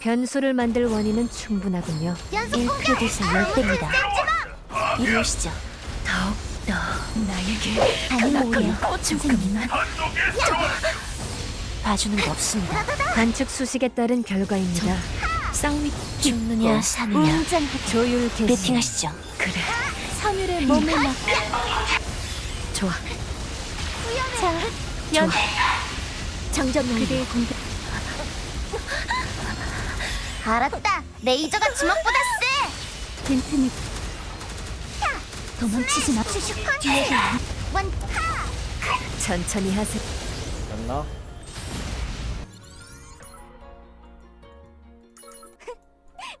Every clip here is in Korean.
변수를 만들 원인은 충분하군요. 연속 1크레딧은 10대입니다. 이리 오시죠. 더욱더 나에게 아니면 선생님 봐주는 거 없습니다. 관측 수식에 따른 결과입니다. 쌍미 죽느냐 사느냐 웅장 조율 개시. 배팅하시죠. 그래. 선율의 몸을 막 좋아. 자, 연 정전 그대의 공격 알았다 레이저가 주먹보다 세 빈틈이 도망치지 마 뒤에게 원타 천천히 하세요. 됐나?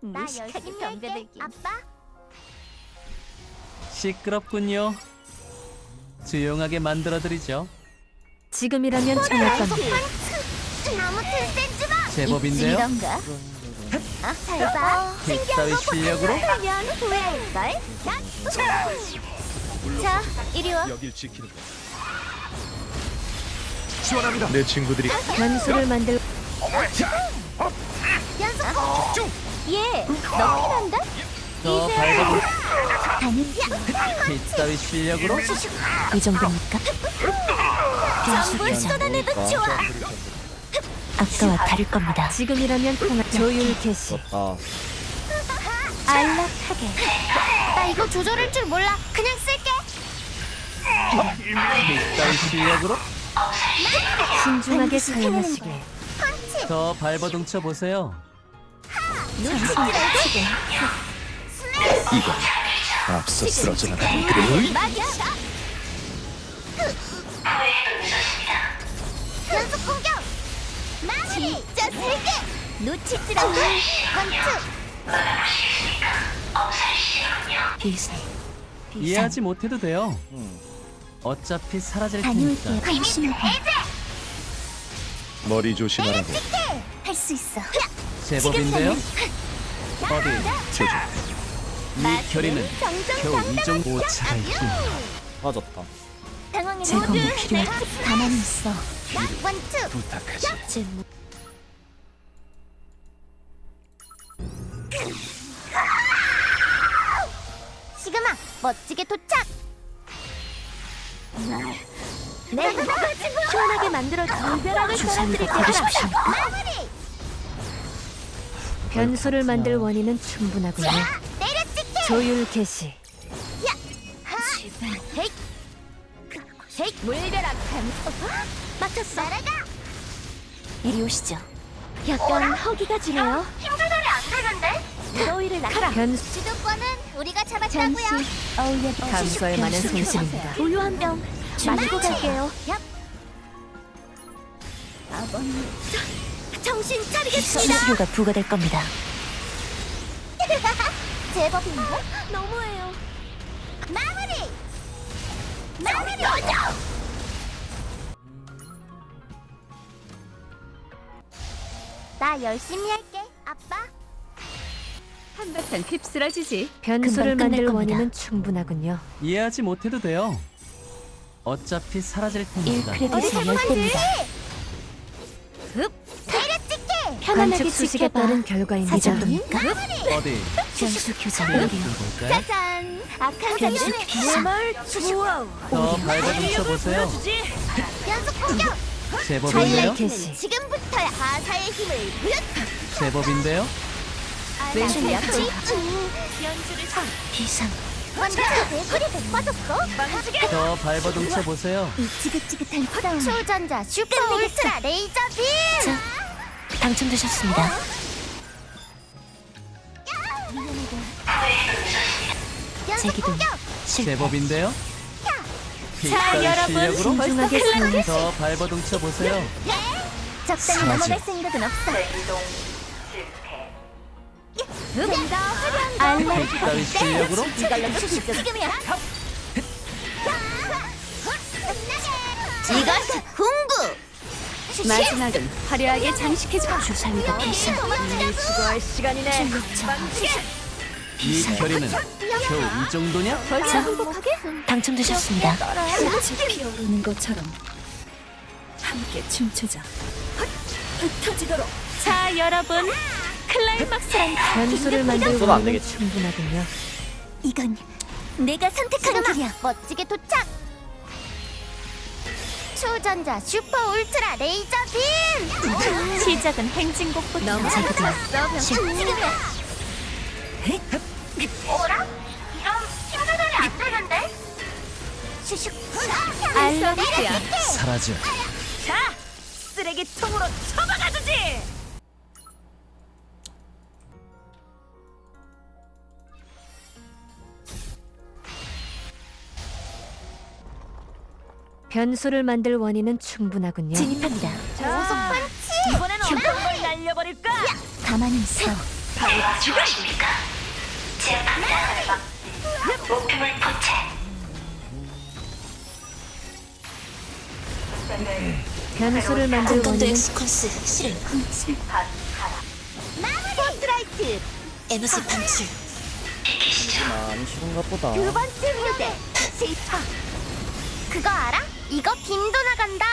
나 열심히 할게 아빠 시끄럽군요. 조용하게 만들어드리죠. 지금이라면 센지마 제법인데요. 이런가? 아, 잘봐 빅사위 실력으로? 하면 후회할 걸? 자, 이리 와. 여길 지키는 것. 시원합니다. 내 친구들이 변수를 만들 연속 예, 너 피난다? 더 밟아볼 가는 빅사위 실력으로? 이 전부 교정. 쏟아내도 좋아 아까와 다를 겁니다. 지금이라면 통할 조율 개시. 아, 안락하게 나 이거 조절할 줄 몰라 그냥 쓸게 빅사위 실력으로 신중하게 사용하시길. 더 밟아동쳐 보세요. 이거 앞서 쓰러져라. 그래. 막이야 연속 공격 진짜 세게 놓치지 않고 펀치 비상. 이해하지 못해도 돼요. 어차피 사라질 다녀올게요 테니까. 관심하게 머리 조심하라고. 할수 있어 제법인데요. 어디 제주. 이 결의는 겨우 이 정도 있긴. 빠졌다. 당황해 제공이 모두 필요할 내 가만히 있어 원투. 부탁하지. 제 무- 시그마 멋지게 도착. 네. 시원하게 만들어 되고 거야 싶으십니까? 마무리! 변수를 만들 원인은 충분하군요. 조율 개시. 헤이 헤이 물벼락 한 맞췄어. 날아가! 이리 오시죠. 약간 허기가 지네요. 힘 조절이 안 되는데? 무더위를 날아 변수. 주도권은 우리가 잡았다고요. 어울려 감수할 만한 손실입니다. 우유 한 병 마시고 갈게요. 아버님. 정신 차리겠습니다. 수수료가 부과될 겁니다. 제법인데? 너무해요. 마무리 나 열심히 할게 아빠 한바탕 휩쓸어지지. 변수를 금방 끝날 만들 겁니다. 원인은 충분하군요. 이해하지 못해도 돼요. 어차피 사라질 테니까. 1크레딧은 10대입니다. 내려찍게 편안하게 수식에 지켜봐. 따른 결과입니다. 이 정도입니까? 어디 변수 교정. 볼까요? 짜잔 악한 변수 자들은 비상. 더 밟아동쳐 보세요. 연속 공격 제법인데요. 개시. 지금부터야 하사의 힘을 보여 제법인데요. 왼손 약지 비상. 완전 빠졌어 더 밟아동쳐 보세요. 이 지긋지긋한 싸움 초전자 슈퍼 울트라 레이저 빔 자, 당첨되셨습니다. 제기도. 제법인데요. 자, 여러분, 실력으로 신중하게. 더 밟아동쳐 보세요. 적당히 사라져. 넘어갈 생각은 없어 좀더 화려한 거 실력으로 이걸로 주시죠 지금이야 이것이 공부 마지막은 화려하게 장식해줘. 주사위가 비상. 수고할 시간이네. 이 결의는 겨우 이 정도냐? 벌써 행복하게? 당첨되셨습니다. 피어오르는 것처럼 함께 춤추자. 흩어지도록. 자, 여러분. 클라이막스란 변수를 만들고 안 있는 되겠지. 충분하군요. 이건 내가 선택하는 길이야. 멋지게 도착. 초전자 슈퍼 울트라 레이저 빔. 시작은 행진곡부터 너무 자기들 지금이야. 뭐라? 알람이야. 사라져. 자, 쓰레기통으로 처박아주지. 변수를 만들 원인은 충분하군요. 진입합니다. 고속 펀치. 이번엔 어떤 걸 날려버릴까? 가만히 있어. 변수를 만들 공감도 원인은 엑스콘스 실행. 스포트라이트. 에너지 방출. 하지만 쉬운가 보다. 두 번째 무대. 실파. 그거 알아? 이거 빔도 나간다.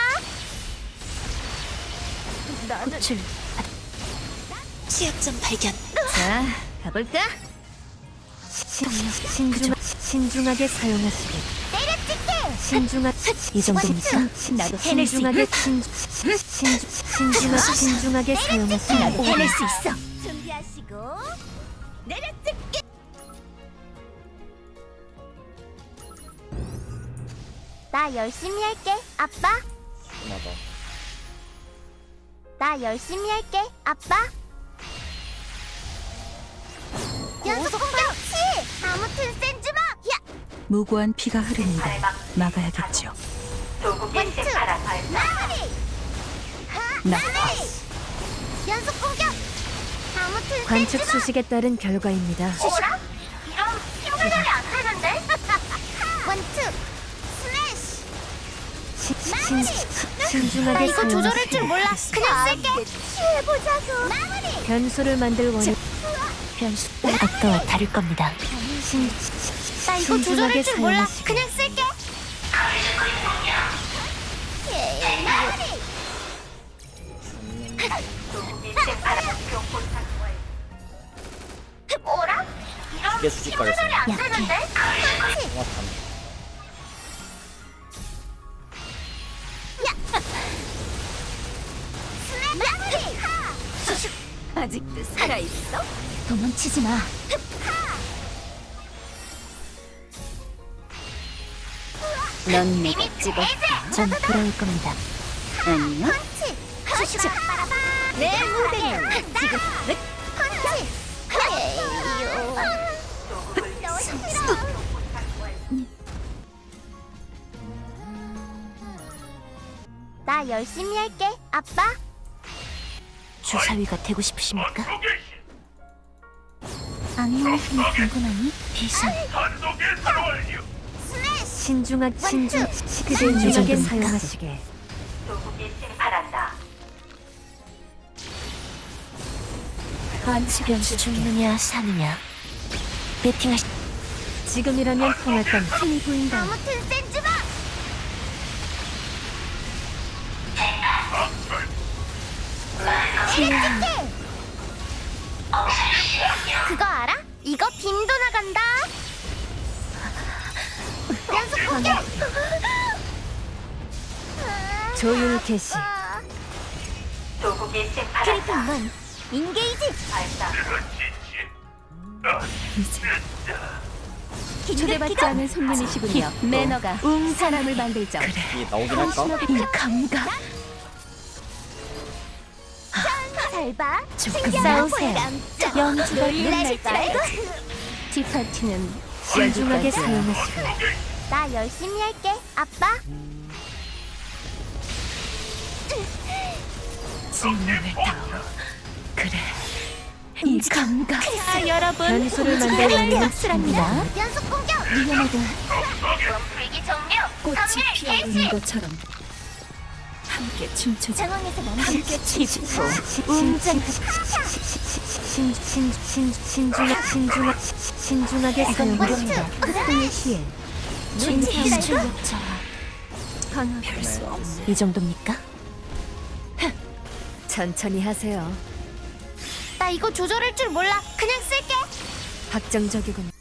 호출. 취약점 발견. 자, 가볼까? 신중, 신중하게 사용하시길. 신중하 이 정도니까 나도 신중하게 신, 신, 신, 신중하, 신중하게 사용하시길. 나도 해낼 수 있어. 준비하시고 내려찍기. 나 열심히 할게, 아빠. 심하다. 나 열심히 할게, 아빠. 연속 공격! 치! 아무튼 센 주먹! 야! 무고한 피가 흐릅니다. 막아야겠죠. 원투! 마무리! 마무리! 연속 공격! 아무튼 센 관측! 수식에 따른 결과입니다. 뭐라? 이런 힘 조절이 안 되는데? 원투! 스매시! 신, 신, 나 신중하게 이거 조절할 줄. 몰라. 그냥 쓸게. 취해보자고. 마무리. 변수를 만들 원인 변수. 아까와 다를 겁니다. 신, 나 이거 조절할 줄 몰라. 그냥 쓸게. 약해. 되는데? 그렇지. 정확한. 마무리. 아직도 살아있어? 도망치지 마. 넌 내가 찍어 전 돌아올 겁니다. 안녕? 내 무대는 지금 펀 나 열심히 할게, 아빠. 주사위가 되고 싶으십니까? 악몽이 궁금하니? 비상. 스매시. 신중하, 신중, 이 신중하게 정도니까. 사용하시길. 변수 죽느냐 사느냐. 배팅하시. 지금이라면 통할 건 힘이 보인다. 아무튼 센 그거 알아? 이거 빔도 나간다. 연속 공격. 조율 개시. 크리핑만 인게이지. 초대받지 않은 손님이시군요. 매너가 웅 사람을 만들죠. 이 나오긴 할까? 이 감각. 잘 봐. 싸우세요. 연주가 일날 줄 알고. 티파티는 신중하게 사용하시길. 나 열심히 할게, 아빠. 질문을 다오. 그래. 이 감각. 자, 여러분. 변수를 만들 원인은 클라이막스랍니다. 연속 공격. 위험하다. 위기 종료. 꽃이 피어오는. 것처럼 함께 춤추자. 상황에서 멈춰. 함께 춤추고 웅장 신, 신, 신, 신중하, 신중하, 신중하게 사용하시길. 흑동의 시에 준비 출력자. 강화할 수 없네. 이 정도입니까? 천천히 하세요. 나나 이거 조절할 줄 몰라. 그냥 쓸게. 확정적이군.